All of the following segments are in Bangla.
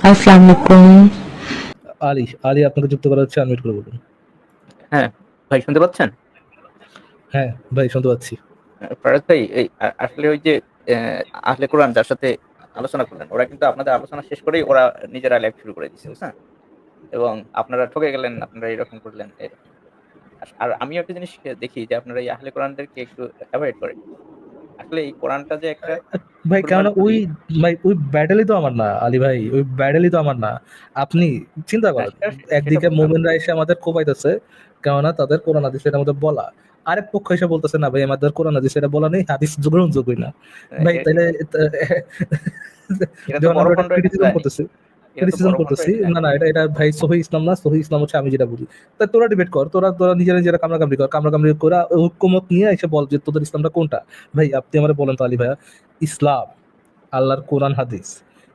আসসালামু আলাইকুম আলী আলী আপনাকে যুক্ত করা হচ্ছে আনমিট করে বলুন। হ্যাঁ ভাই শুনতে পাচ্ছেন? হ্যাঁ ভাই শুনতে পাচ্ছি। ফারাজ ভাই এই আসলে ওই যে আহ, আহলে কোরআন যার সাথে আলোচনা করলেন ওরা কিন্তু আপনাদের আলোচনা শেষ করেই ওরা নিজেরা লাইভ শুরু করে দিচ্ছে বুঝছেন? এবং আপনারা ঠকে গেলেন আপনারা এরকম করলেন আর- আর আমি একটা জিনিস দেখি যে আপনারা এই আহলে কোরআনদেরকে একটু অ্যাভয়েড করেন আসলে এই কোরআনটা যে একটা ভাই কুরবানি ওই ভাই ওই ব্যাটেলই তো আমার না আলী ভাই ওই ব্যাটেলই তো আমার না। আপনি চিন্তা করেন একদিকে। মোমেনরা এসে আমাদের কোপাইতেছে কেননা তাদের কোরআন হাদিস এটার মধ্যে বলা। আরেক পক্ষ এসে বলতেছে না ভাই আমাদের কোরআন হাদিস এটা বলা নেই হাদিস গ্রহণযোগ্যই না। ভাই এ- তাহলে এটা করতেছি। এটা ক্রিটিসিজম করতেছি। না না এটা এটা ভাই সহি ইসলাম না সহি ইসলাম হচ্ছে আমি যেটা বুঝি তা তোরা ডিবেট কর তোরা তোরা নিজেরা নিজেরা কামড়াকামড়ি কর কামড়াকামড়ি করে ঐক্যমত নিয়ে এসে বল যে তোদের ইসলামটা কোনটা। ভাই আপনি আমার বলেন তো আলী ভাইয়া ইসলাম আল্লাহর কোরআন হাদিস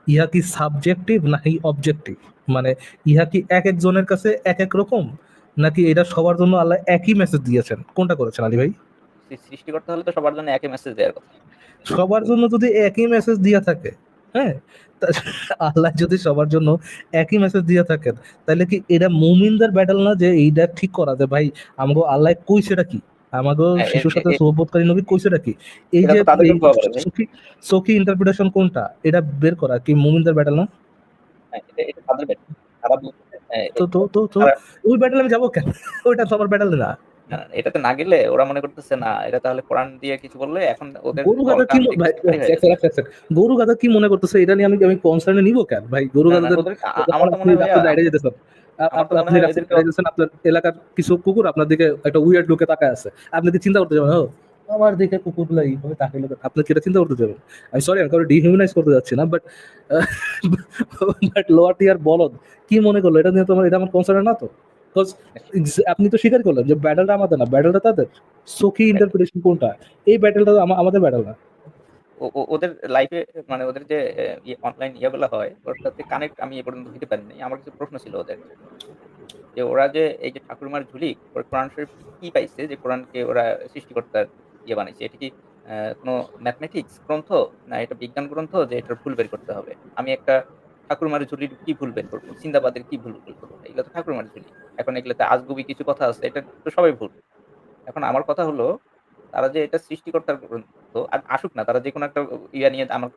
ইহা কি সাবজেক্টিভ নাকি অবজেক্টিভ মানে ইহা কি এক একজনের কাছে এক এক রকম? নাকি এটা সবার জন্য আল্লাহ একই মেসেজ দিয়েছেন? কোনটা করেছেন আলী ভাই? সৃষ্টিকর্তা হলে তো সবার জন্য একই মেসেজ দেওয়ার কথা। সবার জন্য যদি একই মেসেজ দিয়া থাকে হ্যাঁ? আল্লাহ যদি সবার জন্য একই মেসেজ দিয়া থাকেন তাহলে কি এটা মুমিনদের ব্যাটল না যে এইটা ঠিক করা? যে ভাই আমাকে আল্লাহ কইছে এটা কি? আমাকে হ্যাঁ, শিশুর সাথে এ- নবী কইছে এটা কি? এই যে। সখী ইন্টারপ্রিটেশন কোনটা? এটা বের করা কি মুমিনদের ব্যাটল না? হ্যাঁ, হ্যাঁ, তো তো তো ওই ব্যাটল আমি যাব কেন? ওইটা তো আমার ব্যাটল না, না, এটাতে না গেলে ওরা মনে করতেছে না এটা তাহলে কোরআন দিয়ে কিছু বললে এখন ওদের গরু গাদা কি ভাই, এক এক সেকেন্ড। গরু গাদা কি মনে করতেছে? এটা নিয়ে আমি আমি কনসার্নে নিব কেন? ভাই গরু আ- আমার তো মনে হয় আপনি ভাইয়া, বাইরে যেতেছেন। আ- আমার তো আপ- মনে আপনি হয় আপনার এলাকার কিছু কুকুর আপনার দিকে একটা উইয়ার্ড লুকে তাকায় আছে। আপনি কি চিন্তা করতে যাবেন? ও আমার দিকে কুকুরগুলো এইভাবে তাকাইলে তো- আপনি কি এটা চিন্তা করতে যাবেন? আমি সরি আমি কারও ডিহিউম্যানাইজ করতে যাচ্ছি না বাট বাট লোয়ার টিয়ার বলদ কি মনে করল? এটা নিয়ে তো আমার এটা আমার কনসার্ন না তো। আপনি তো স্বীকার করলেন যে ব্যাটেলটা আমাদের না ব্যাটেলটা তাদের। সখী ইন্টারপ্রিটেশন কোনটা? এই ব্যাটেলটা আমাদের ব্যাটেল না। ওদের লাইফে মানে ওদের যে অনলাইন ইয়েগুলো হয়, ওর সাথে কানেক্ট আমি এ পর্যন্ত হইতে পারিনি। আমার কিছু প্রশ্ন ছিল ওদের। যে ওরা যে, এই যে ঠাকুরমার ঝুলি, ওর কোরআন শরীফ কি পাইছে যে কোরআনকে ওরা সৃষ্টিকর্তার ইয়ে বানাইছে? এটা কি কোনো ম্যাথমেটিক্স গ্রন্থ? না, এটা বিজ্ঞান গ্রন্থ যে এটার ভুল বের করতে হবে? আমি একটা ঠাকুরমার ঝুলির কি ভুল বের করব? সিন্দাবাদের কি ভুল বের করব? এগুলো তো ঠাকুরমার ঝুলি। এখন এগুলোতে আজগুবি কিছু কথা আছে, এটা তো সবাই ভুল। এখন আমার কথা হলো, তারা যে এটা সৃষ্টিকর্তার গ্রন্থ, আর আসুক না, তারা যে কোনো একটা ইয়া নিয়ে আমার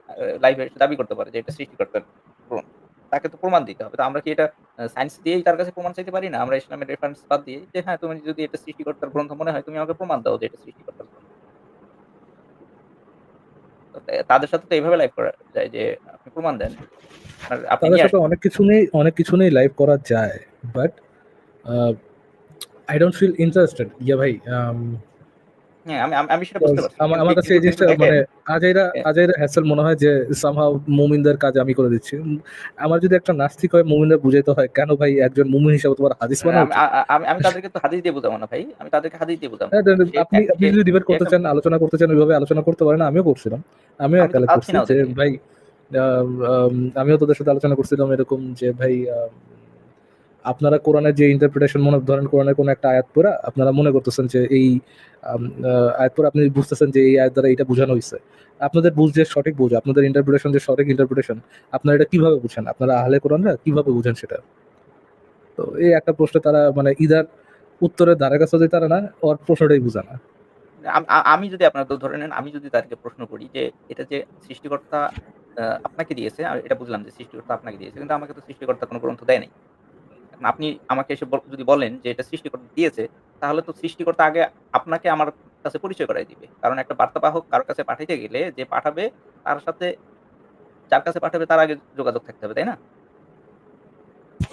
লাইভে দাবি করতে পারে যে এটা সৃষ্টিকর্তার গ্রন্থ। তাকে তো প্রমাণ দিতে হবে। তো আমরা কি এটা সায়েন্স দিয়েই তার কাছে প্রমাণ চাইতে পারি না? আমরা ইসলামের রেফারেন্স বাদ দিয়ে যে হ্যাঁ তুমি যদি এটা সৃষ্টিকর্তার গ্রন্থ মনে হয়, তুমি আমাকে প্রমাণ দাও যে এটা সৃষ্টিকর্তার গ্রন্থ। তাদের সাথে তো এইভাবে লাইভ করা যায় যে আপনি প্রমাণ দেন। আর আপনি তাদের নিয়ে সাথে অনেক কিছু নেই অনেক কিছু নেই লাইভ করা যায় but I don't feel interested yeah ভাই আমি আমি- আমি সেটা বুঝতে পারছি। আমার কাছে এই জিনিসটা মানে আজাইরা হ্যাঁ। আজাইরা হ্যাসেল মনে হয় যে সামহাও মুমিনদের কাজ আমি করে দিচ্ছি। আমার যদি একটা নাস্তিক হয় মুমিনদের বুঝাইতে হয় কেন ভাই একজন মুমিন হিসাবে তোমার হাদিস মানা আমি আমি তাদেরকে তো হাদিস দিয়ে বুঝাবো না ভাই। আমি তাদেরকে হাদিস দিয়ে বুঝাবো। হ্যাঁ, আপনি আপনি যদি ডিবেট করতে চান আলোচনা করতে চান ওইভাবে আলোচনা করতে পারেন আমিও করছিলাম। আমিও একালে করছি যে ভাই আম, আম, আমিও তোদের সাথে আলোচনা করছিলাম এরকম যে ভাই আপনারা কোরআনের যে ইন্টারপ্রিটেশন মনে ধরেন কোরআনের কোনো একটা আয়াত পড়া, আপনারা মনে করতেছেন যে এই আয়াত পড়া আপনি বুঝতেছেন যে এই আয়াত দ্বারা এটা বোঝানো হয়েছে আপনাদের বুঝ যে সঠিক বুঝ, আপনাদের ইন্টারপ্রিটেশন যে সঠিক ইন্টারপ্রিটেশন আপনারা এটা কীভাবে বুঝেন? আপনারা আহলে কোরআনরা কীভাবে বুঝেন সেটা? তো এই একটা প্রশ্ন তারা মানে ইদার উত্তরের ধারে কাছে যদি তারা না, ওর প্রশ্নটাই বুঝে না। আমি যদি আপনার ধরে নেন, আমি যদি তাদেরকে প্রশ্ন করি যে এটা যে সৃষ্টিকর্তা আপনাকে দিয়েছে এটা বুঝলাম যে সৃষ্টিকর্তা আপনাকে দিয়েছে, কিন্তু আমাকে তো সৃষ্টিকর্তা কোনো গ্রন্থ দেয় নাই। আপনি আমাকে এসে যদি বলেন যে এটা সৃষ্টিকর্তা দিয়েছে তাহলে তো সৃষ্টিকর্তা আগে আপনাকে আমার কাছে পরিচয় করাই দিবে। কারণ একটা বার্তাবাহক কারোর কাছে পাঠাইতে গেলে যে পাঠাবে তার সাথে যার কাছে পাঠাবে তার আগে যোগাযোগ থাকতে হবে তাই না?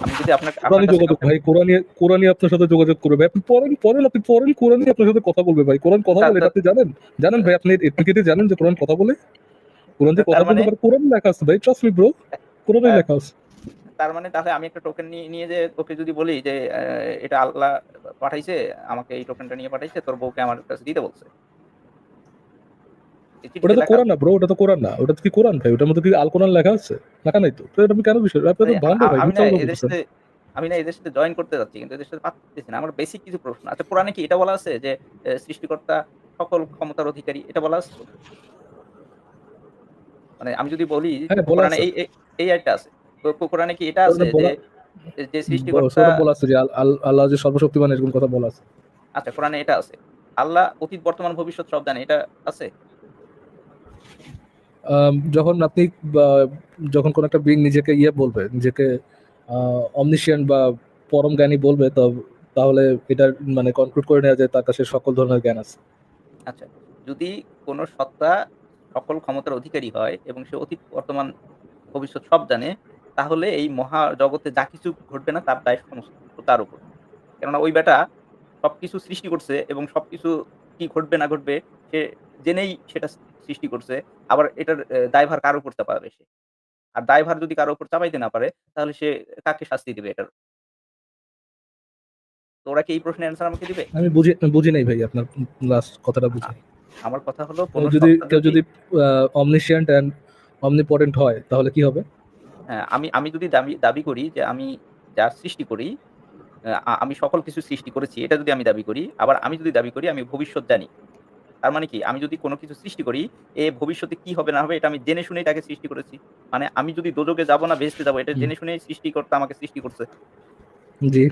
আমি যদি আপনাকে আপনার যোগাযোগ ভাই কোরআনই কোরআনই আপনার সাথে যোগাযোগ করবে। আপনি পড়েন পড়েন আপনি পড়েন কোরআনই আপনার সাথে কথা বলবে ভাই। কোরআন কথা বলে আপনি জানেন। জানেন ভাই আপনি এডুকেটে জানেন যে কোরআন কথা বলে। কোরআন যে কথা বলতে মানে- কোরআন লেখা আছে ভাই ট্রাস্ট মি ব্রো কোরআনই। লেখা আছে। তার মানে তাহলে আমি একটা টোকেন নিয়ে নিয়ে যে ওকে যদি বলি যে এটা আল্লাহ পাঠাইছে আমাকে এই টোকেনটা নিয়ে পাঠাইছে তোর বউকে আমার কাছে দিতে বলছে। ওটা তো কোরআন না ব্রো ওটা তো কোরআন না। ওটা কি কোরআন ভাই? ওটার মধ্যে কি আল কোরআন লেখা আছে? লেখা নাই তো? তো এটা আমি কেন বিষয়? আপনি তো আছে। ভাই আমি না এদের সাথে জয়েন করতে যাচ্ছি কিন্তু এদের সাথে পাচ্ছি না। আমার বেসিক কিছু প্রশ্ন আচ্ছা কোরআনে কি এটা বলা আছে যে সৃষ্টিকর্তা সকল ক্ষমতার অধিকারী? এটা বলা আছে? মানে আমি যদি বলি হ্যাঁ, কোরআনে এই এই- এই আছে। কোরআনে কি এটা আছে যে যে সৃষ্টিকর্তা বলা আছে যে আল- আল- আল্লাহ যে সর্বশক্তিমান এরকম কথা বলা আছে। আচ্ছা কোরআনে এটা আছে। আল্লাহ অতীত বর্তমান ভবিষ্যৎ সব জানে এটা আছে? যখন আপনি যখন কোন একটা বিং নিজেকে ইয়ে বলবে নিজেকে অমনিশিয়ান বা পরম জ্ঞানী বলবে তাহলে এটা মানে কনক্লুড করে নেওয়া যায় তার কাছে সকল ধরনের জ্ঞান আছে। আচ্ছা যদি কোনো সত্তা সকল ক্ষমতার অধিকারী হয় এবং সে অতীত বর্তমান ভবিষ্যৎ সব জানে তাহলে এই মহা জগতে যা কিছু ঘটবে না তার দায় সমস্ত তার উপর। কেননা ওই বেটা সবকিছু সৃষ্টি করছে এবং সবকিছু কি ঘটবে না ঘটবে সে জেনেই সেটা সৃষ্টি করছে। আবার এটার দায়ভার কার উপর চাপাবে সে? আর দায়ভার যদি কারও উপর চাপাইতে না পারে তাহলে সে কাকে শাস্তি দিবে এটার? তো ওরা কি এই প্রশ্নের অ্যান্সার আমাকে দিবে? আমি বুঝি বুঝি নাই ভাই আপনার লাস্ট কথাটা বুঝি আমার কথা হলো যদি কেউ যদি অমনিশিয়ান্ট অ্যান্ড অমনিপটেন্ট হয় তাহলে কি হবে? আমি আমি যদি দাবি দাবি করি যে আমি যা সৃষ্টি করি আমি সকল কিছু সৃষ্টি করেছি এটা যদি আমি দাবি করি, আবার আমি যদি দাবি করি আমি ভবিষ্যৎ জানি। তার মানে কি? আমি যদি কোনো কিছু সৃষ্টি করি, এ ভবিষ্যতে কি হবে না হবে এটা আমি জেনে শুনেই তাকে সৃষ্টি করেছি। মানে আমি যদি দোজখে যাব না বেহেশতে যাব এটা। জেনে শুনেই সৃষ্টিকর্তা আমাকে সৃষ্টি করছে। জি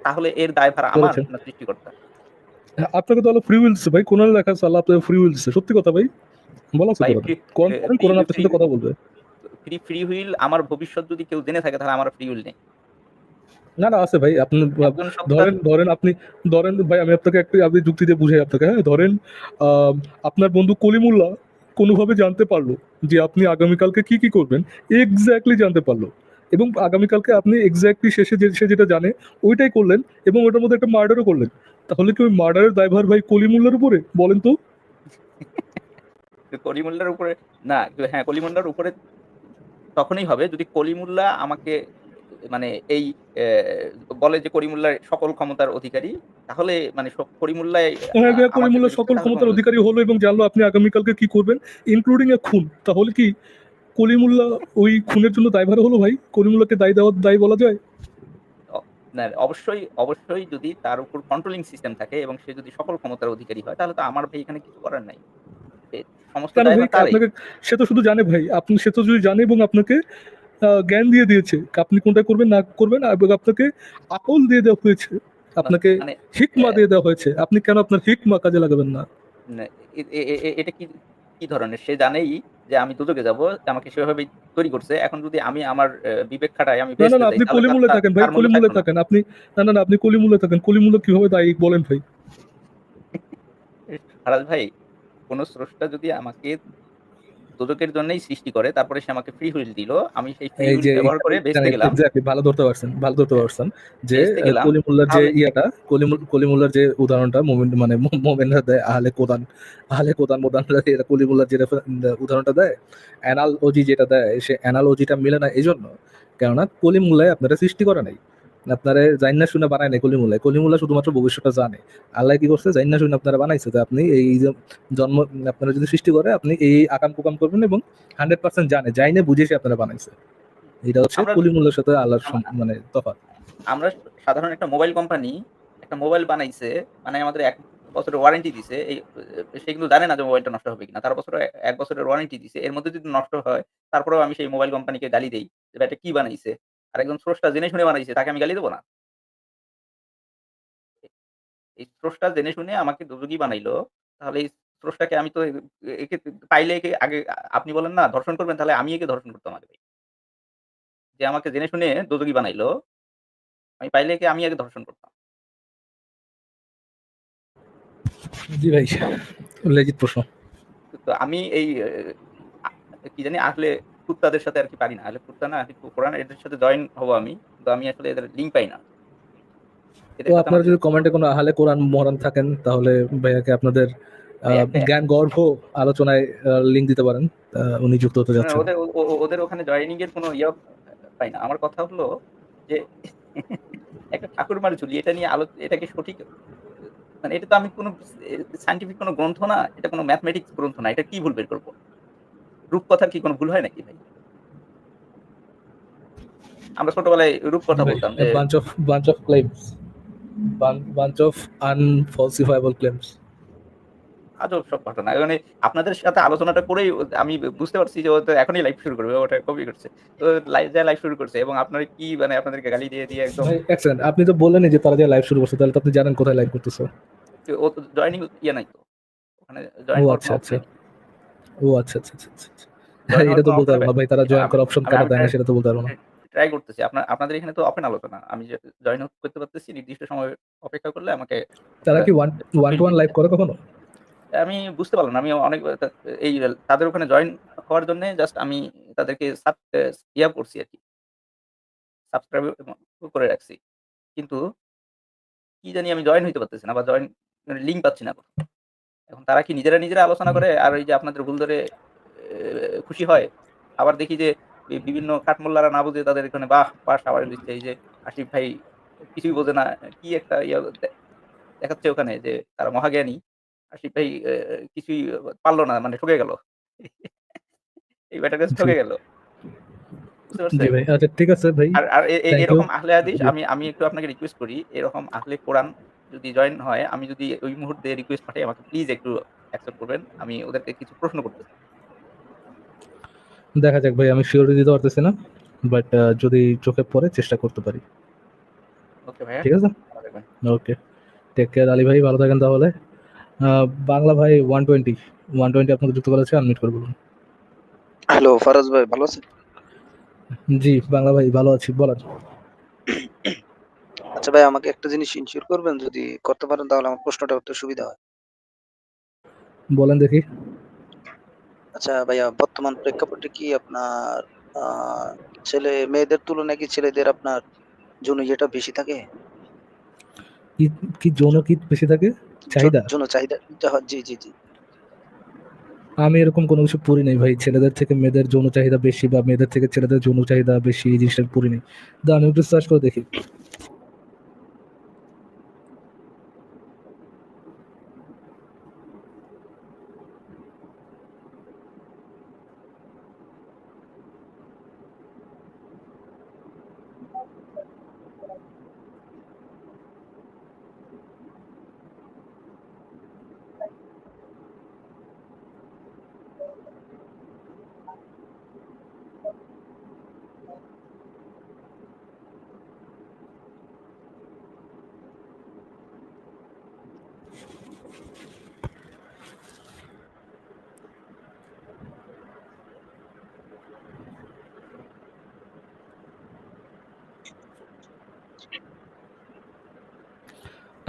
তাহলে এর দায়ভার আমার। না সৃষ্টিকর্তা? আপনাকে তো আল্লাহ ফ্রি উইল ভাই কোরআনে লেখা আছে আল্লাহ ফ্রি উইল সত্যি কথা ভাই বলা ফ্রি কোরআন আপনার সাথে কথা বলবে ফ্রি ফ্রি হুইল আমার ভবিষ্যৎ যদি কেউ জেনে থাকে তাহলে আমার ফ্রি হুইল নেই। না না আছে ভাই আপনি ধরেন ধরেন আপনি ধরেন ভাই আমি আপনাকে একটু আপনি যুক্তি দিয়ে বুঝাই আপনাকে হ্যাঁ? ধরেন আপনার বন্ধু কলিমুল্লাহ কোনোভাবে জানতে পারল যে আপনি আগামীকালকে কি কি করবেন এক্স্যাক্টলি জানতে পারল। এবং আগামীকালকে আপনি এক্স্যাক্টলি শেষে যে সে যেটা জানে ওইটাই করলেন এবং ওটার মধ্যে একটা মার্ডারও করলেন। তাহলে কি ওই মার্ডারের দায়ভার ভাই কলিমুল্লার উপরে বলেন তো? কলিমুল্লার উপরে না হ্যাঁ কলিমুল্লার উপরে তখনই হবে যদি কলিমুল্লাহ আমাকে মানে এই বলে যে করিমুল্লাহ সকল ক্ষমতার অধিকারী তাহলে মানে করিমুল্লাহ বলছে, সকল ক্ষমতার অধিকারী হলো এবং জানলো আপনি আগামীকালকে কি করবেন ইনক্লুডিং এ খুন। তাহলে কি কলিমুল্লাহ ওই খুনের জন্য দায়ভার হলো ভাই? কলিমুল্লাহকে দায় দেওয়ার দায় বলা যায়? না, অবশ্যই অবশ্যই যদি তার উপর কন্ট্রোলিং সিস্টেম থাকে এবং সে যদি সকল ক্ষমতার অধিকারী হয় তাহলে তো আমার ভাই এখানে কিছু করার নাই। সমস্ত। আপনাকে সে তো শুধু জানে ভাই। আপনি সে তো যদি জানে এবং আপনাকে জ্ঞান দিয়ে দিয়েছে আপনি কোনটা করবেন না করবেন এবং আপনাকে আকল দিয়ে দেওয়া হয়েছে। আপনাকে মানে হিকমা হ্যাঁ। দিয়ে দেওয়া হয়েছে। আপনি কেন আপনার হিকমা কাজে লাগাবেন না? না, এ- এ- এ- এ- এটা কি কি ধরনের? সে জানেই যে আমি দুদকে যাব আমাকে সেভাবে তৈরি করছে। এখন যদি আমি আমার বিবেক খাটাই আমি না না আপনি তার- থাকেন ভাই না। থাকেন। আপনি না না না আপনি কলিমুল্লা থাকেন। কলিমুল্লা কীভাবে দায়ী বলেন ভাই? ফারাজ ভাই কোন স্রষ্টা যদি আমাকে দুদকের জন্যই সৃষ্টি করে তারপরে সে আমাকে ফ্রি হুইল দিল আমি সেই ফ্রি হুইল ব্যবহার করে বেচতে গেলাম। এক্স্যাক্টলি ভালো ধরতে পারছেন ভালো ধরতে পারছেন যে কলিমুল্লার যে ইয়াটা কলিমুল কলিমুল্লার যে উদাহরণটা মোমেন মানে মো- মোমেনরা দেয় আহলে কোদান আহলে কোদান মোদানরা এরা কলিমুল্লার যে উদাহরণটা দেয় অ্যানাল ওজি যেটা দেয় সে অ্যানাল ওজিটা মিলে না এই জন্য কেননা কলিমুল্লায় আপনারা সৃষ্টি করে নাই। আপনারা জাইন্না শুনে বানায় নাই কলিমুল্লাহ। কলিমুল্লাহ শুধুমাত্র ভবিষ্যৎটা জানে। আল্লাহ কি করছে? জাইন্না শুনে আপনারা বানাইছে আপনি এই যে জন্ম আপনারা যদি সৃষ্টি করে আপনি এই আকাম কুকাম করবেন এবং হান্ড্রেড পার্সেন্ট জানে। জাইনে বুঝে সে আপনারা বানাইছে। এটা হচ্ছে কলিমুল্লার সাথে আল্লাহর মানে তফাৎ। আমরা সাধারণ একটা মোবাইল কোম্পানি একটা মোবাইল বানাইছে মানে আমাদের এক বছরের ওয়ারেন্টি দিছে। এই সে কিন্তু জানে না যে মোবাইলটা নষ্ট হবে কিনা। তার বছরে এক বছরের ওয়ারেন্টি দিছে। এর মধ্যে যদি নষ্ট হয় তারপরেও আমি সেই মোবাইল কোম্পানিকে গালি দেই যে এটা কি বানাইছে? আর একজন স্রষ্টা জেনে শুনে বানাইছে তাকে আমি গালি দেবো না। এই স্রষ্টা জেনে শুনে আমাকে দুযোগী বানাইলো তাহলে এই স্রষ্টাকে আমি তো একে পাইলে একে আগে আপনি বলেন না ধর্ষণ করবেন তাহলে আমি একে ধর্ষণ করতাম আগে। যে আমাকে জেনে শুনে দোজগী বানাইলো আমি পাইলে একে আমি আগে ধর্ষণ করতাম। জি ভাই লেজিত প্রশ্ন। তো আমি এই কি জানি আসলে কুত্তাদের সাথে আর কি পারি না। আসলে কুত্তা না কোরআন এদের সাথে জয়েন হব আমি তো আমি আসলে এদের লিঙ্ক পাই না। তো আপনারা যদি কমেন্টে কোনো আহলে কোরআন মহারান থাকেন তাহলে ভাইয়াকে আপনাদের ভাইয়া, ভাইয়া। জ্ঞান গর্ভ আলোচনায় লিঙ্ক দিতে পারেন। উনি যুক্ত হতে না, যাচ্ছেন। ওদের ওদের ওখানে জয়েনিং এর কোনো ইয়ে পাই না। আমার কথা হলো যে একটা ঠাকুরমার ঝুলি এটা নিয়ে আলো এটা কি সঠিক মানে এটা তো আমি কোনো সাইন্টিফিক কোনো গ্রন্থ না এটা কোনো ম্যাথমেটিক্স গ্রন্থ না এটা কি ভুল বের করব? রূপকথার কি কোনো ভুল হয় নাকি ভাই আমরা ছোটবেলায় রূপকথা বলতাম যে bunch of bunch of claims bunch of unfalsifiable claims আজব সব ঘটনা। মানে আপনাদের সাথে আলোচনাটা করেই আমি বুঝতে পারছি যে তো এখনই লাইভ শুরু করবে। ওটা কপি করছে। তো লাই যা লাইভ শুরু করছে এবং আপনার কি মানে আপনাদেরকে গালি দিয়ে, দিয়ে একদম ভাই এক সেকেন্ড আপনি তো বললেন যে তারা যে লাইভ শুরু করছে তাহলে তো আপনি জানেন কোথায় লাইভ করতেছে। ও তো জয়েনিং ইয়ে নাই তো। ওখানে জয়েন করার আচ্ছা, কোনো আচ্ছা। অপশন ও আচ্ছা, আচ্ছা, আচ্ছা, আচ্ছা, আচ্ছা। জয়েন এটা তো বলতে পারব না ভাই তারা জয়েন করার অপশন কেন দেয় না সেটা তো বলতে পারব না। ট্রাই করতেছি। আপনার আপনাদের এখানে তো ওপেন আলোচনা। আমি জয়েন করতে পারতেছি নির্দিষ্ট সময় অপেক্ষা করলে আমাকে তারা কি one one to one live করে কখনো? আমি বুঝতে পারলাম। আমি অনেক এই তাদের ওখানে জয়েন হওয়ার জন্যে জাস্ট আমি তাদেরকে সাব ইয়া করছি আরকি। সাবস্ক্রাইব করে রাখছি। কিন্তু কি জানি আমি জয়েন হইতে পারতেছি না বা জয়েন মানে লিঙ্ক পাচ্ছি না। এখন তারা কি নিজেরা, নিজেরা আলোচনা করে আর ওই যে আপনাদের ভুল ধরে খুশি হয়? আবার দেখি যে বিভিন্ন কাঠমোল্লারা না বুঝে তাদের এখানে বাহ! বাহ! সাবাড়ে দিচ্ছে এই যে আশিফ ভাই কিছুই বোঝে না। কি একটা ইয়া দেখাচ্ছে ওখানে যে তারা মহাজ্ঞানী। আশিফ ভাই কিছুই পারল না মানে ঠকে গেল। এই ব্যাটার ঠকে গেল। আচ্ছা ঠিক আছে ভাই। আর। এরকম আহলে হাদিস আমি আমি একটু আপনাকে রিকোয়েস্ট করি। এরকম আহলে কোরআন যদি জয়েন হয় আমি যদি ওই মুহূর্তে রিকোয়েস্ট পাঠাই আমাকে প্লিজ একটু অ্যাকসেপ্ট করবেন। আমি ওদেরকে কিছু প্রশ্ন করতে চাই। দেখা যাক ভাই আমি সিউরিটি দিতে পারতেছি না। বাট যদি চোখে পড়ে চেষ্টা করতে পারি। ওকে ভাই ঠিক আছে? ওকে। টেক কেয়ার আলী ভাই ভালো থাকেন তাহলে। বাংলা ভাই 120 120 আপনাকে যুক্ত করা আছে আনমিউট করে বলুন। হ্যালো ফারাজ ভাই ভালো আছেন? জি, বাংলা ভাই ভালো আছি বলেন। আচ্ছা ভাই আমাকে একটা জিনিস ইনশিওর করবেন যদি করতে পারেন তাহলে আমার প্রশ্নটা করতে সুবিধা হয়। বলেন দেখি। আচ্ছা ভাইয়া বর্তমান প্রেক্ষাপটে কি আপনার ছেলে মেয়েদের তুলনায় কি ছেলেদের আপনার যৌন ইয়েটা বেশি থাকে? কি কি যৌন কি বেশি থাকে? চাহিদা? যৌন চাহিদা জি, জি, জি। আমি এরকম কোনো কিছু পড়ি নাই ভাই। ছেলেদের থেকে মেয়েদের যৌন চাহিদা বেশি বা মেয়েদের থেকে ছেলেদের যৌন চাহিদা বেশি এই জিনিসটা পড়ি নাই। দাঁড়ান আমি একটু সার্চ করে দেখি।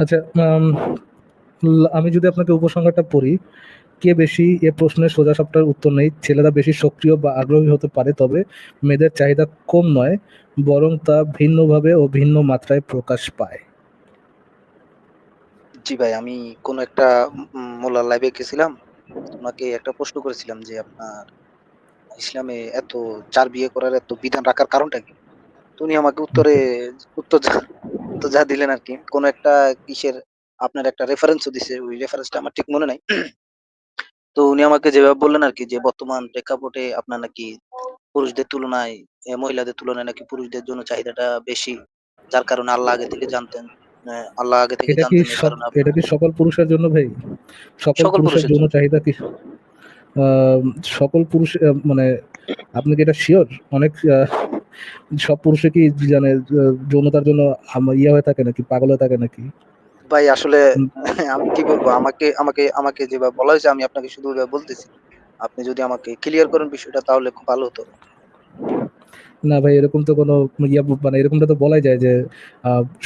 আচ্ছা আম যদি আপনাকে উপসংহারটা পড়ি, কে বেশি এ প্রশ্নের সোজা সাপটার উত্তর নেই। ছেলেরা বেশি সক্রিয় বা আগ্রহী হতে পারে তবে মেয়েদের চাহিদা কম নয় বরং তা ভিন্নভাবে ও ভিন্ন মাত্রায় প্রকাশ পায়। জি ভাই আমি কোন একটা মোল্লার লাইভে গেছিলাম। উনাকে একটা প্রশ্ন করেছিলাম যে আপনার ইসলামে এত চার বিয়ে করার এত বিধান রাখার কারণটা কি? উনি আমাকে উত্তরে উত্তর উত্তর যা দিলেন আরকি কোন একটা কিসের আপনার একটা রেফারেন্সও দিছে। ওই রেফারেন্সটা আমার ঠিক মনে নাই। তো উনি আমাকে যেভাবে বললেন আর কি যে বর্তমান প্রেক্ষাপটে আপনার নাকি পুরুষদের তুলনায় মহিলাদের তুলনায় নাকি পুরুষদের জন্য চাহিদাটা বেশি। যার কারণে আল্লাহ আগে থেকে জানতেন। আল্লাহ আগে থেকে কি জানতেন এটা কি সকল পুরুষের জন্য ভাই? সকল পুরুষের জন্য। চাহিদা কি সকল পুরুষ মানে আপনি কি এটা সিউর? অনেক সব পুরুষে কি জানে যৌনতার জন্য ইয়া হয়ে থাকে নাকি? পাগল হয়ে থাকে নাকি? ভাই আসলে আমি কি বলব? আমাকে আমাকে আমাকে যেভাবে বলা হয়েছে আমি আপনাকে শুধু বলতেছি। আপনি যদি আমাকে ক্লিয়ার করেন বিষয়টা তাহলে খুব ভালো হতো। না ভাই এরকম তো কোনো ইয়া মানে এরকমটা তো বলাই যায় যে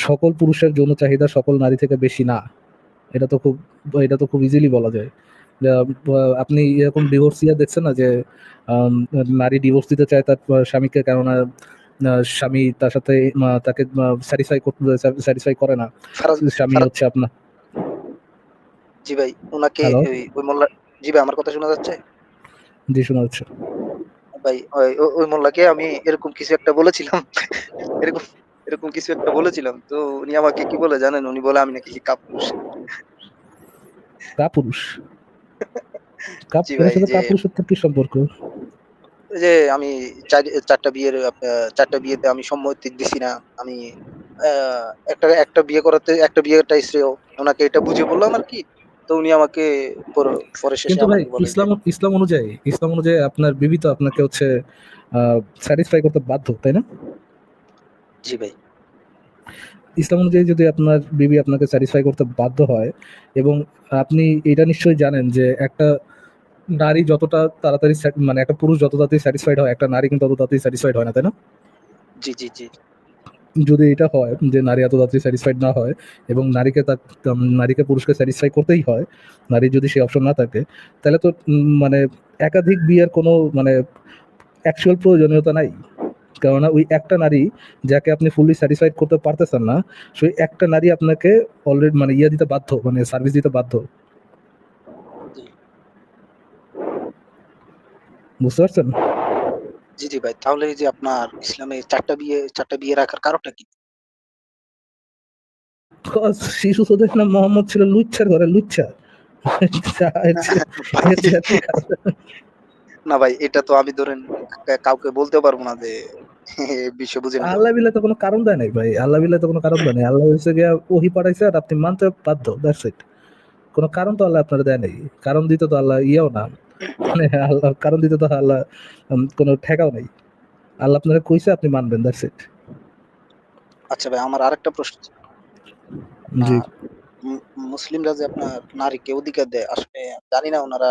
সকল পুরুষের যৌন চাহিদা সকল নারী থেকে বেশি না। এটা তো খুব এটা তো খুব ইজিলি বলা যায়। আপনি এরকম ডিভোর্সিয়া দেখছেন না যে নারী ডিভোর্স দিতে চায় তার স্বামীকে কেননা স্বামী তার সাথে তাকে স্যাটিসফাই করতে স্যাটিসফাই করে না। স্বামী হচ্ছে আপনার জি ভাই? ওই ওই মোল্লা জি ভাই আমার কথা শোনা যাচ্ছে? জি শোনা যাচ্ছে। ভাই ওই মোল্লাকে আমি এরকম কিছু একটা বলেছিলাম। এরকম এরকম কিছু একটা বলেছিলাম। তো উনি আমাকে কি বলে জানেন? উনি বলে আমি নাকি কাপুরুষ। কাপুরুষ? সাথে যে কি সম্পর্ক? যে আমি চার ৪ টা বিয়ের আ ৪ টা বিয়েতে আমি সম্মতি দিছি না। আমি একটা একটা বিয়ে করাতে একটা বিয়েটাই শ্রেয়। উনাকে এটা বুঝিয়ে বললাম আরকি। তো উনি আমাকে পরে শেষে কিন্তু ভাই ইসলাম ইসলাম অনুযায়ী ইসলাম অনুযায়ী আপনার বিবি তো আপনাকে হচ্ছে স্যাটিসফাই করতে বাধ্য তাই না জি ভাই। ইসলাম অনুযায়ী যদি আপনার বিবি আপনাকে স্যাটিসফাই করতে বাধ্য হয় এবং আপনি এটা নিশ্চয়ই জানেন যে একটা নারী যতটা তাড়াতাড়ি মানে একটা পুরুষ যত তাড়াতাড়ি স্যাটিসফাইড হয় একটা নারী কিন্তু তত তাড়াতাড়ি স্যাটিসফাইড হয় না তাই না জি, জি, জি। যদি এটা হয় যে নারী এত তাড়াতাড়ি স্যাটিসফাইড না হয় এবং নারীকে তার নারীকে পুরুষকে স্যাটিসফাই করতেই হয় নারীর যদি সেই অপশন না থাকে তাহলে তো মানে একাধিক বিয়ের কোনো মানে অ্যাকচুয়াল প্রয়োজনীয়তা নাই কেননা ওই একটা নারী যাকে আপনি ফুললি স্যাটিসফাইড করতে পারতেছেন না সেই একটা নারী আপনাকে অলরেডি মানে ইয়ে দিতে বাধ্য মানে সার্ভিস দিতে বাধ্য বুঝতে পারছেন জি, জি ভাই। তাহলে এই যে আপনার ইসলামে ৪ টা বিয়ে ৪ টা বিয়ে রাখার কারণটা কি? শিশু নাম মোহাম্মদ ছিল লুচ্ছার ঘরে লুচ্ছা? না ভাই এটা তো আমি ধরেন কাউকে বলতে পারব না যে বুঝেন তো। আল্লাহ বিল্লাহ তো কোনো কারণ দেয় নাই ভাই। আল্লাহ বিল্লাহ তো কোনো কারণ দেয় নাই। আল্লাহ হচ্ছে গিয়া ওহি পাঠাইছে আর আপনি মানতে বাধ্য। দ্যাটস ইট কোনো কারণ তো আল্লাহ আপনার দেয় নাই। কারণ দিতে তো আল্লাহ ইয়েও না। মানে আল্লাহ কারণ দিতে তো আল্লাহ কোনো ঠেকাও নেই। আল্লাহ আপনারা কইছে আপনি মানবেন। দ্যাটস ইট আচ্ছা ভাই আমার আরেকটা প্রশ্ন। জি। মুসলিমরা যে আপনার নারীকে অধিকার দেয় আসলে জানি না ওনারা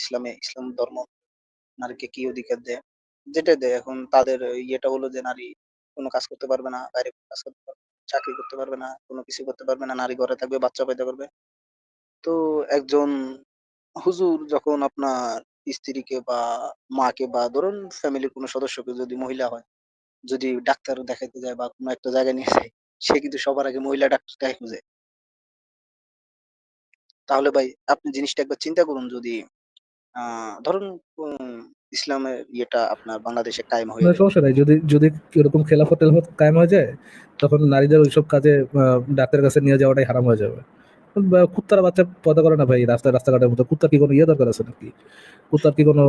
ইসলামে ইসলাম ধর্ম নারীকে কি অধিকার দেয়। যেটা দেয় এখন তাদের ইয়েটা হলো যে নারী কোনো কাজ করতে পারবে না, বাইরে কাজ করতে পারবে চাকরি করতে পারবে না, কোনো কিছু করতে পারবে না। নারী ঘরে থাকবে, বাচ্চা পাইতে পারবে। তো একজন হুজুর যখন আপনার স্ত্রীকে বা মাকে বা ধরুন ফ্যামিলির কোনো সদস্যকে যদি মহিলা হয়, যদি ডাক্তার দেখাইতে যায় বা কোনো একটা জায়গায় নিয়ে যায়, সে কিন্তু সবার আগে মহিলা ডাক্তারটাই খুঁজে। তাহলে ভাই আপনি জিনিসটা একবার চিন্তা করুন যদি আ ধরুন ইসলামের ইয়েটা আপনার বাংলাদেশে কায়েম হয়ে যায়। সমস্যা নাই। যদি যদি এরকম খেলাফত টেলাফত কায়েম হয়ে যায় তখন নারীদের ওইসব কাজে ডাক্তারের কাছে নিয়ে যাওয়াটাই হারাম হয়ে যাবে। কুত্তার বাচ্চা পয়দা করে না ভাই রাস্তায় রাস্তাঘাটের মতো। কুত্তার কি কোনো ইয়ে দরকার আছে নাকি? কুত্তার কি কোনো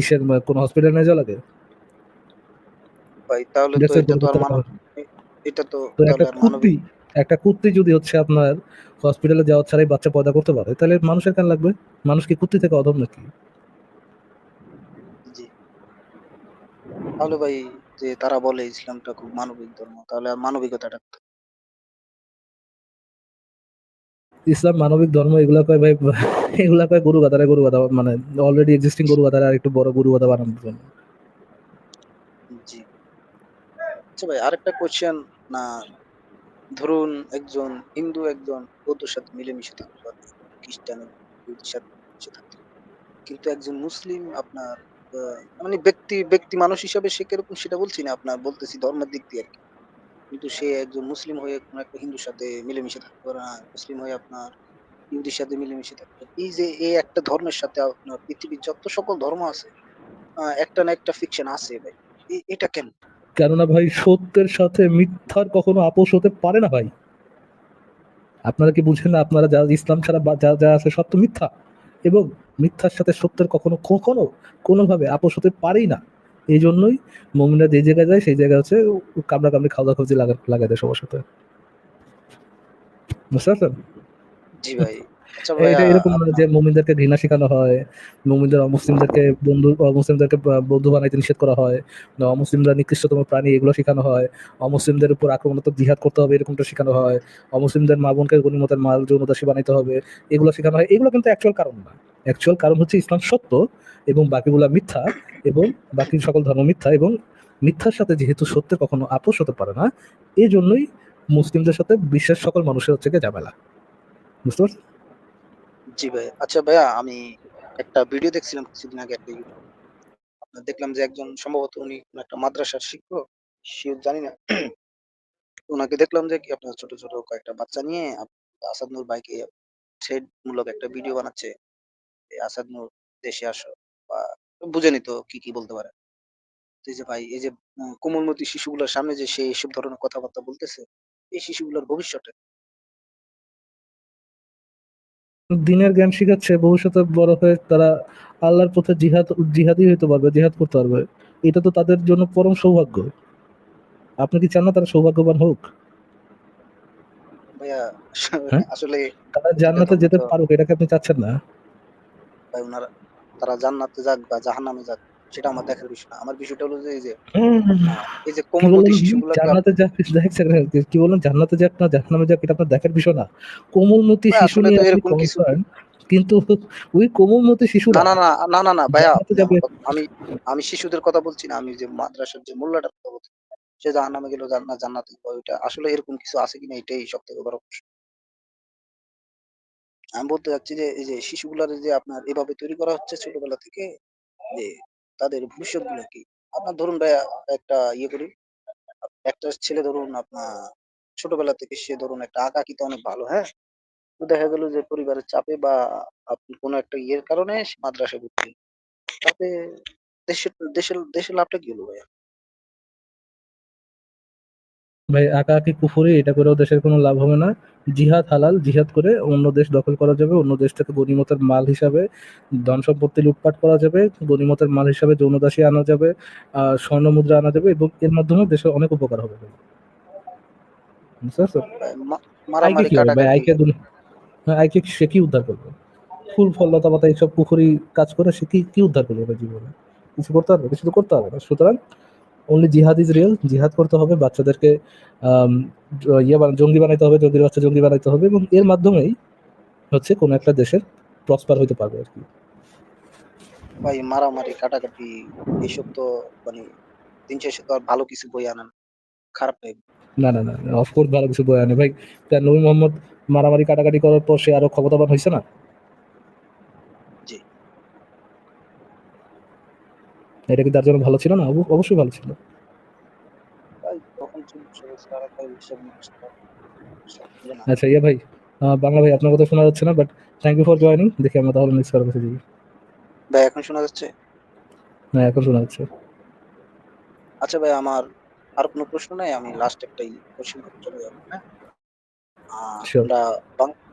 ইসের কোনো হসপিটাল নিয়ে যাওয়া লাগে? ভাই তাহলে তো এটা তো আর কুত্তার মানব কথা? এ এটা তো তো একটা আর কুত্তি একটা কুত্তি যদি হচ্ছে আপনার হসপিটালে যাওয়া ছাড়াই বাচ্চা পয়দা করতে পারে তাহলে মানুষের কেন লাগবে? মানুষ কি কুত্তি থেকে অধম নাকি জি। তাহলে ভাই যে তারা বলে ইসলামটা খুব মানবিক ধর্ম তাহলে আর মানবিকতাটা? ইসলাম মানবিক ধর্ম এগুলা কয় ভাই এগুলা কয় গরু গাদারে গরু গাদা মানে অলরেডি এক্সিস্টিং গরু গাদারে আর একটু বড় গরু গাদা বানানোর জন্য জি। আচ্ছা ভাই আরেকটা কোয়েশ্চেন না ধরুন একজন হিন্দু একজন বৌদ্ধর সাথে মিলেমিশে থাকতে পারবে। খ্রিস্টান সাথে থাকতে কিন্তু একজন মুসলিম আপনার মানে ব্যক্তি ব্যক্তি মানুষ হিসাবে সে কীরকম সেটা বলছি না, আপনার বলতেছি ধর্মের দিক দিয়ে আরকি। কিন্তু সে একজন মুসলিম হয়ে কোন একটা হিন্দুর সাথে মিলেমিশে থাকতে পারে না। মুসলিম হয়ে আপনার ইহুদির সাথে মিলেমিশে থাকতে পারে। এই যে এই একটা ধর্মের সাথে আপনার পৃথিবীর যত সকল ধর্ম আছে একটা না একটা ফিকশন আছে ভাই। এটা কেন? কেননা ভাই, সত্যের সাথে মিথ্যার কখনো আপোষ হতে পারে না ভাই আপনারা কি বুঝেন না, আপনারা যা ইসলাম ছাড়া যা যা আছে সব তো মিথ্যা এবং মিথ্যার সাথে সত্যের কখনো কখনো কোনোভাবে আপোষ হতে পারেই না। এই জন্যই মমিনা যে জায়গায় যায়, সেই জায়গায় হচ্ছে কামড়া কামড়ি খাওয়া খাওয়া লাগা লাগাই দেয় সবার সাথে। বুঝতে পারছেন? জি ভাই। আচ্ছা এটা এরকম যে মুমিনদেরকে ঘৃণা শেখানো হয় মুমিনদের অমুসলিমদেরকে বন্ধু অমুসলিমদেরকে বন্ধু বানাইতে নিষেধ করা হয় অমুসলিমরা নিকৃষ্টতম প্রাণী এগুলো শেখানো হয় অমুসলিমদের উপর আক্রমণাত্মক জিহাদ করতে হবে এরকমটা শেখানো হয় অমুসলিমদের মা বোনকে গণিমতের মাল যৌনদাসী বানাইতে হবে এগুলো শেখানো হয়। এগুলো কিন্তু অ্যাকচুয়াল কারণ না। অ্যাকচুয়াল কারণ হচ্ছে ইসলাম সত্য এবং বাকিগুলা মিথ্যা এবং বাকি সকল ধর্ম মিথ্যা এবং মিথ্যার সাথে যেহেতু সত্যের কখনো আপোষ হতে পারে না এই জন্যই মুসলিমদের সাথে বিশ্বের সকল মানুষের হচ্ছে গিয়ে ঝামেলা। বুঝতে পারছেন? জি ভাই। আচ্ছা ভাইয়া আমি একটা ভিডিও দেখছিলাম কিছুদিন আগে একটা দেখলাম যে একজন সম্ভবত উনি একটা মাদ্রাসার শিক্ষক, শিওর জানি না। উনাকে দেখলাম যে আপনার ছোট, ছোট কয়েকটা বাচ্চা নিয়ে আসাদ নূর ভাইকে থ্রেড মূলক একটা ভিডিও বানাচ্ছে। আসাদ নূর দেশে আসো বা বুঝেনি তো কি, কি বলতে পারে। এই যে ভাই এই যে কোমলমতি শিশুগুলোর সামনে যে সে এসব ধরনের কথাবার্তা বলতেছে, এই শিশুগুলোর ভবিষ্যৎটা দিনের জ্ঞান শিখাচ্ছে ভবিষ্যতে বড় হয়ে তারা আল্লাহর পথে জিহাদ জিহাদি হইতে পারবে জিহাদ করতে পারবে। এটা তো তাদের জন্য পরম সৌভাগ্য। আপনি কি চান না তারা সৌভাগ্যবান হোক? হ্যাঁ? আসলে তারা জান্নাতে যেতে পারুক এটাকে আপনি চাচ্ছেন না। ভাই তারা জান্নাতে যাক বা জাহান্নামে যাক। সেটা আমার দেখার বিষয় না। আমার বিষয়টা হলো যে এই যে এই যে কোমলমতি শিশুগুলো জান্নাতে যাক দেখছেন কি বললেন? জান্নাতে যাক না জাহান্নামে যাক এটা আপনার দেখার বিষয় না। কোমলমতি শিশু নিয়ে এরকম কিছু- কিন্তু ওই কোমলমতি শিশু না না না না না না ভাইয়া আমি আমি শিশুদের কথা বলছি না আমি যে মাদ্রাসার যে মোল্লাটার কথা বলছি সে জাহান্নামে গেল জান্নাত জান্নাতে গেলো, ওইটা আসলে এরকম কিছু আছে কিনা এটাই সব থেকে বড় প্রশ্ন। আমি বলতে চাচ্ছি যে এই যে শিশুগুলার যে আপনার এভাবে তৈরি করা হচ্ছে ছোটবেলা থেকে যে তাদের ভবিষ্যৎ গুলো কি আপনার ধরুন ভাইয়া, একটা ইয়ে করি। একটা ছেলে ধরুন আপনার ছোটবেলা থেকে সে ধরুন একটা আঁকা আঁকাকিতে অনেক ভালো হ্যাঁ? তো দেখা গেল যে পরিবারের চাপে বা আপনি কোনো একটা ইয়ের কারণে সে মাদ্রাসা ভর্তি। তাতে দেশের দেশের দেশের লাভটা কি হলো ভাইয়া? ভাই আঁকা আঁকি কুফুরি এটা করেও দেশের কোনো লাভ হবে না। জিহাদ হালাল জিহাদ করে অন্য দেশ দখল করা যাবে অন্য দেশ থেকে গণিমতের মাল হিসাবে ধন সম্পত্তি লুটপাট করা যাবে গণিমতের মাল হিসাবে যৌনদাসী আনা যাবে স্বর্ণ মুদ্রা আনা যাবে এবং এর মাধ্যমে দেশের অনেক উপকার হবে আইকে হ্যাঁ, সে কি উদ্ধার করবে? ফুল ফল লতা পাতা এইসব পুকুরি কাজ করে সে কি কি উদ্ধার করবে জীবনে? কিছু করতে পারবে? কিছু তো করতে হবে না। সুতরাং অনলি জিহাদ ইজ রিয়েল জিহাদ করতে হবে বাচ্চাদেরকে ইয়ে জঙ্গি বানাইতে হবে জঙ্গির বাচ্চা জঙ্গি বানাইতে হবে এবং এর মাধ্যমেই হচ্ছে কোনো একটা দেশের প্রসপার হইতে পারবে আর কি। ভাই মারামারি কাটাকাটি এইসব তো মানে দিন শেষে তো আর ভালো কিছু বই আনেন খারাপ টাইপ না না না অফকোর্স ভালো কিছু বই আনে। ভাই তার নবী মোহাম্মদ মারামারি কাটাকাটি করার পর সে আরও ক্ষমতাবান হয়েছে না জি। এটা কি তার জন্য ভালো ছিল না? অব- অবশ্যই ভালো ছিল। আচ্ছা ইয়া ভাই বাংলা ভাই আপনার কথা শোনা যাচ্ছে না but thank you for joining দেখি আমরা তাহলে নেক্সট কারও কাছে যাই। ভাই এখন শোনা যাচ্ছে? না এখন শোনা যাচ্ছে। আচ্ছা ভাই আমার আর কোনো প্রশ্ন নাই আমি লাস্ট একটাই কোশ্চেন করতে চলে যাব হ্যাঁ? আমরা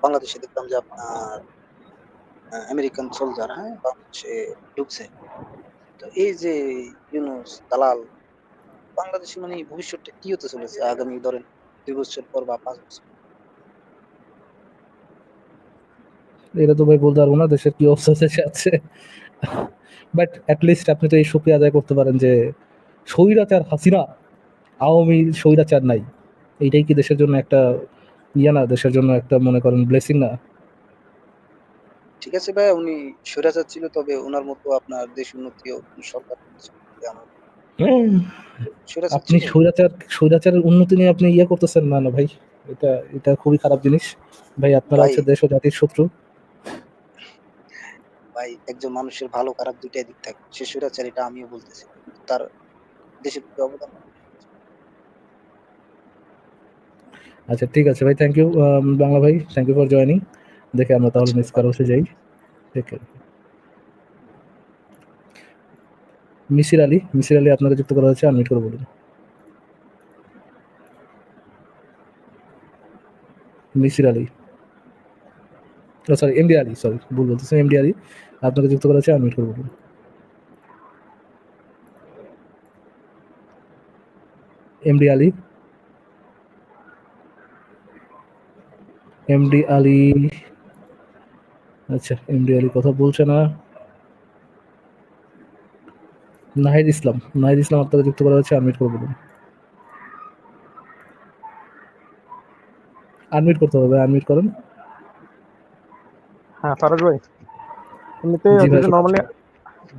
বাংলাদেশে দেখলাম যে আপনার আমেরিকান সোলজার হ্যাঁ বাংলাদেশে ঢুকছে। তো এই যে ইউনুস, দালাল, বাংলাদেশে মানে ভবিষ্যৎটা কি হতে চলেছে আগামী ধরেন দুই বছর পর বা পাঁচ বছর এটা তো ভাই বলতে পারব না, দেশের কি অবস্থা আছে বাট লিস্ট আপনি তো এই সুক্রিয়া আদায় করতে পারেন যে স্বৈরাচার হাসিনা, আওয়ামী স্বৈরাচার নাই। এইটাই কি দেশের জন্য একটা ইয়া না, দেশের জন্য একটা মনে করেন ব্লেসিং না? ঠিক আছে ভাই উনি স্বৈরাচার ছিল তবে ওনার মতো আপনার দেশ উন্নতি ও সরকার আপনি। স্বৈরাচার স্বৈরাচারের উন্নতি নিয়ে আপনি ইয়ে করতেছেন না না ভাই? এটা এটা খুবই খারাপ জিনিস। ভাই আপনারা হচ্ছে দেশ ও জাতির শত্রু। ভাই একজন মানুষের ভালো খারাপ দুইটাই দিক থাকে। সে স্বৈরাচার এটা আমিও বলতেছি। তার দেশের প্রতি অবদান আচ্ছা ঠিক আছে ভাই থ্যাংক ইউ বাংলা ভাই থ্যাংক ইউ ফর জয়নিং দেখে আমরা তাহলে আচ্ছা, নেক্সট কারও যাই। ঠিক আছে মিসির আলী মিসির আলী আপনাকে যুক্ত করা হচ্ছে আনমিট করে বলুন। Misir Ali. Sorry MD Ali sorry ভুল বলতেছি এমডি আলী আপনাকে যুক্ত করা হচ্ছে আনমিট করে বলুন। এমডি আলী। এমডি আলী আচ্ছা এমডি আলী কথা বলছে না। নাহিদ ইসলাম নাহিদ ইসলাম আপনাকে যুক্ত করা হচ্ছে আনমিট করে বলুন। আনমিট করতে হবে আনমিট করেন। হ্যাঁ ফারাজ ভাই এমনিতে নর্মালি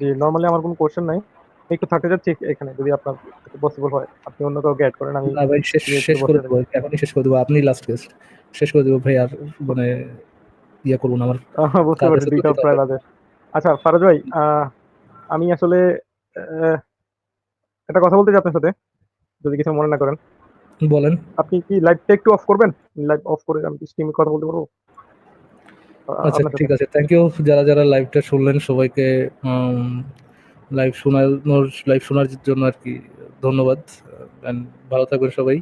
জি নর্মালি আমার কোনো কোশ্চেন নাই। একটু থাকতে যাচ্ছি এখানে যদি আপনার পসিবল হয়। আপনি অন্য কাউকে অ্যাড করেন আমি না ভাই শেষ শেষ করে দেবো এখনই শেষ করে দেবো আপনি লাস্ট গেস্ট শেষ করে দেবো ভাই আর মানে ইয়ে করব না আমার বুঝতে পারছি দুইটা প্রায় বাজে আচ্ছা ফারাজ ভাই আমি আসলে একটা কথা বলতে চাই আপনার সাথে যদি কিছু মনে না করেন। বলেন। আপনি কি লাইভটা একটু অফ করবেন? লাইভ অফ করে আমি স্ট্রিমে কথা বলতে পারব? আচ্ছা ঠিক আছে থ্যাংক ইউ যারা যারা লাইভটা শুনলেন সবাইকে লাইভ শোনানোর লাইভ শোনার জন্য আর কি ধন্যবাদ। ভালো থাকবেন সবাই।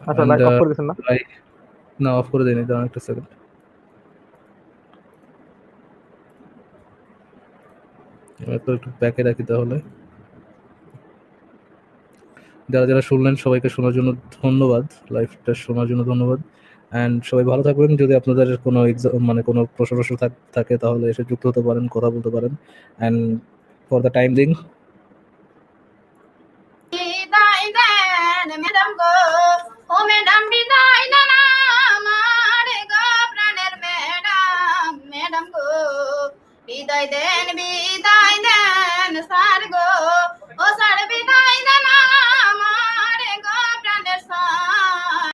আচ্ছা অফ uh, করে না? না অফ করে দিইনি দাঁড়ান একটা সেকেন্ড একটু ব্যাকে রাখি তাহলে। যারা যারা শুনলেন সবাইকে শোনার জন্য ধন্যবাদ লাইফটা শোনার জন্য ধন্যবাদ। অ্যান্ড সবাই ভালো থাকবেন। যদি আপনাদের কোনো এক্সাম মানে কোনো প্রশ্ন থাকে তাহলে এসে যুক্ত হতে পারেন কথা বলতে পারেন। অ্যান্ড ফর দ্য টাইম দিং বিদায় দেন বিদায়